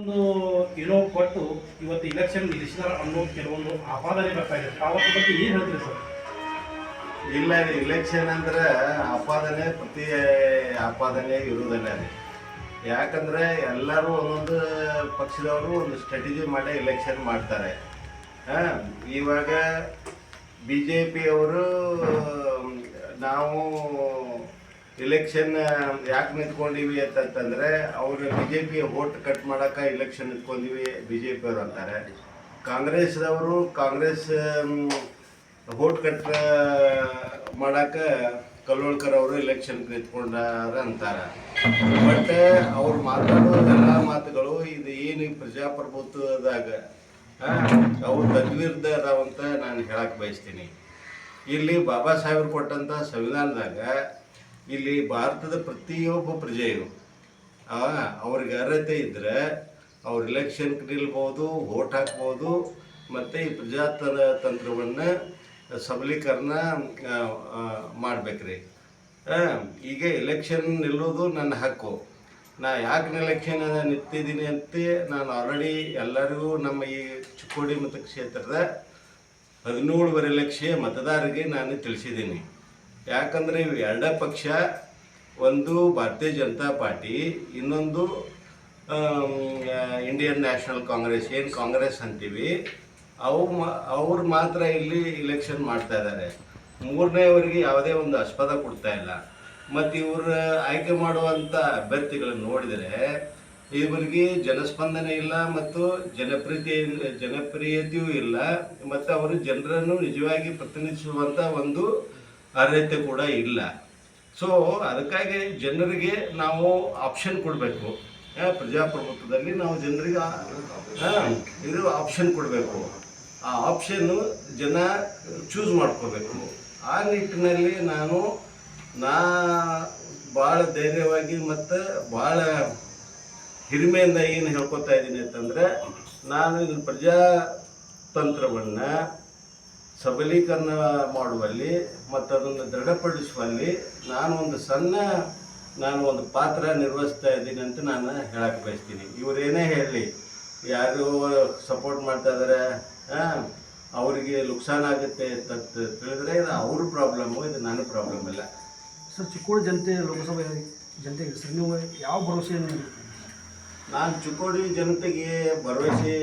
ಒಂದು ಏನೋ ಕೊಟ್ಟು ಇವತ್ತು ಇಲೆಕ್ಷನ್ ನಿಲ್ಲಿಸಿದಾರ ಅನ್ನೋ ಕೆಲವೊಂದು ಆಪಾದನೆ ಬರ್ತಾ ಇದೆ. ಅವತ್ತು ಬಗ್ಗೆ ಏನು ಹೇಳ್ತೀರಿ ಸರ್? ಇಲ್ಲ ಇಲೆಕ್ಷನ್ ಅಂದ್ರೆ ಆಪಾದನೆ, ಪ್ರತಿ ಆಪಾದನೆ ಇರುವುದಿಲ್ಲ ಯಾಕಂದ್ರೆ ಎಲ್ಲರೂ ಒಂದೊಂದು ಪಕ್ಷದವರು ಒಂದು ಸ್ಟ್ರಾಟಜಿ ಮಾಡಿ ಇಲೆಕ್ಷನ್ ಮಾಡ್ತಾರೆ. ಇವಾಗ ಬಿ ಜೆ ಪಿಯವರು ನಾವು ಇಲೆಕ್ಷನ್ ಯಾಕೆ ನಿಂತ್ಕೊಂಡಿವಿ ಅಂತಂತಂದ್ರೆ, ಅವರು B J P vote cut ಮಾಡಕ ಇಲೆಕ್ಷನ್ ನಿಂತ್ಕೊಂಡಿವಿ ಬಿ ಜೆ ಅಂತಾರೆ. ಅಂತಾರೆ ಕಾಂಗ್ರೆಸ್ದವರು, ಕಾಂಗ್ರೆಸ್ ವೋಟ್ ಕಟ್ ಮಾಡಕ ಕಲ್ವಳ್ಕರ್ ಅವರು ಎಲೆಕ್ಷನ್ ನಿಂತ್ಕೊಂಡಾರ ಅಂತಾರೆ. ಬಟ್ ಅವ್ರು ಮಾತಾಡೋ ಎಲ್ಲ ಮಾತುಗಳು, ಇದು ಏನು ಪ್ರಜಾಪ್ರಭುತ್ವದಾಗ ಅವ್ರು ಅವು ತದ್ವಿರುದ್ಧ ಅದಾವಂತ ನಾನು ಹೇಳಕ್ ಬಯಸ್ತೀನಿ. ಇಲ್ಲಿ ಬಾಬಾ ಸಾಹೇಬ್ರು ಕೊಟ್ಟಂತ ಸಂವಿಧಾನದಾಗ ಇಲ್ಲಿ ಭಾರತದ ಪ್ರತಿಯೊಬ್ಬ ಪ್ರಜೆಯು ಅವ್ರಿಗೆ ಅರ್ಹತೆ ಇದ್ರೆ ಅವ್ರು ಇಲೆಕ್ಷನ್ ನಿಲ್ಬೋದು ವೋಟ್ ಹಾಕ್ಬೋದು, ಮತ್ತು ಈ ಪ್ರಜಾತಂತ್ರ ತಂತ್ರವನ್ನು ಸಬಲೀಕರಣ ಮಾಡ್ಬೇಕ್ರಿ. ಈಗ ಎಲೆಕ್ಷನ್ ನಿಲ್ಲೋದು ನನ್ನ ಹಕ್ಕು. ನಾ ಯಾಕೆ ಎಲೆಕ್ಷನ್ ನಿಂತಿದ್ದೀನಿ ಅಂತ, ನಾನು ಆಲ್ರೆಡಿ ಎಲ್ಲರಿಗೂ ನಮ್ಮ ಈ ಚಿಕ್ಕೋಡಿ ಮತಕ್ಷೇತ್ರದ ಹದಿನೇಳುವರೆ ಲಕ್ಷ ಮತದಾರರಿಗೆ ನಾನು ತಿಳಿಸಿದ್ದೀನಿ. ಯಾಕಂದರೆ ಇವು ಎರಡೇ ಪಕ್ಷ, ಒಂದು ಭಾರತೀಯ ಜನತಾ ಪಾರ್ಟಿ, ಇನ್ನೊಂದು ಇಂಡಿಯನ್ ನ್ಯಾಷನಲ್ ಕಾಂಗ್ರೆಸ್ ಏನು ಕಾಂಗ್ರೆಸ್ ಅಂತೀವಿ, ಅವು ಅವ್ರು ಮಾತ್ರ ಇಲ್ಲಿ ಇಲೆಕ್ಷನ್ ಮಾಡ್ತಾ ಇದ್ದಾರೆ. ಮೂರನೇವರಿಗೆ ಯಾವುದೇ ಒಂದು ಆಸ್ಪದ ಕೊಡ್ತಾ ಇಲ್ಲ. ಮತ್ತು ಇವರು ಆಯ್ಕೆ ಮಾಡುವಂಥ ಅಭ್ಯರ್ಥಿಗಳನ್ನು ನೋಡಿದರೆ, ಇವರಿಗೆ ಜನಸ್ಪಂದನೆ ಇಲ್ಲ ಮತ್ತು ಜನಪ್ರಿಯತೆ ಜನಪ್ರಿಯತೆಯೂ ಇಲ್ಲ, ಮತ್ತು ಅವರು ಜನರನ್ನು ನಿಜವಾಗಿ ಪ್ರತಿನಿಧಿಸುವಂಥ ಒಂದು ಅರ್ಹತೆ ಕೂಡ ಇಲ್ಲ. ಸೊ ಅದಕ್ಕಾಗಿ ಜನರಿಗೆ ನಾವು ಆಪ್ಷನ್ ಕೊಡಬೇಕು. ಪ್ರಜಾಪ್ರಭುತ್ವದಲ್ಲಿ ನಾವು ಜನರಿಗೆ ಇದು ಆಪ್ಷನ್ ಕೊಡಬೇಕು. ಆ ಆಪ್ಷನ್ನು ಜನ ಚೂಸ್ ಮಾಡ್ಕೋಬೇಕು. ಆ ನಿಟ್ಟಿನಲ್ಲಿ ನಾನು, ನಾ ಭಾಳ ಧೈರ್ಯವಾಗಿ ಮತ್ತು ಭಾಳ ಹಿರಿಮೆಯಿಂದ ಏನು ಹೇಳ್ಕೊತಾ ಇದ್ದೀನಿ ಅಂತಂದರೆ, ನಾನು ಇದು ಪ್ರಜಾತಂತ್ರವನ್ನು ಸಬಲೀಕರಣ ಮಾಡುವಲ್ಲಿ ಮತ್ತು ಅದನ್ನು ದೃಢಪಡಿಸುವಲ್ಲಿ ನಾನು ಒಂದು ಸಣ್ಣ ನಾನು ಒಂದು ಪಾತ್ರ ನಿರ್ವಹಿಸ್ತಾ ಇದ್ದೀನಿ ಅಂತ ನಾನು ಹೇಳಕ್ಕೆ ಬಯಸ್ತೀನಿ ಇವರೇನೇ ಹೇಳಲಿ ಯಾರು ಸಪೋರ್ಟ್ ಮಾಡ್ತಾ ಇದ್ದಾರೆ ಅವರಿಗೆ ನುಕ್ಸಾನ್ ಆಗುತ್ತೆ ಅಂತ ತಿಳಿದ್ರೆ ಇದು ಅವ್ರ ಪ್ರಾಬ್ಲಮ್ಮು ಇದು ನನ್ನ ಪ್ರಾಬ್ಲಮ್ ಇಲ್ಲ ಸರ್ ಚಿಕ್ಕೋಡಿ ಜನತೆ ಲೋಕಸಭೆ ಜನತೆಗೆ ಸರ್ ನೀವು ಯಾವ ಭರವಸೆಯನ್ನು? ನಾನು ಚಿಕ್ಕೋಡಿ ಜನತೆಗೆ ಭರವಸೆ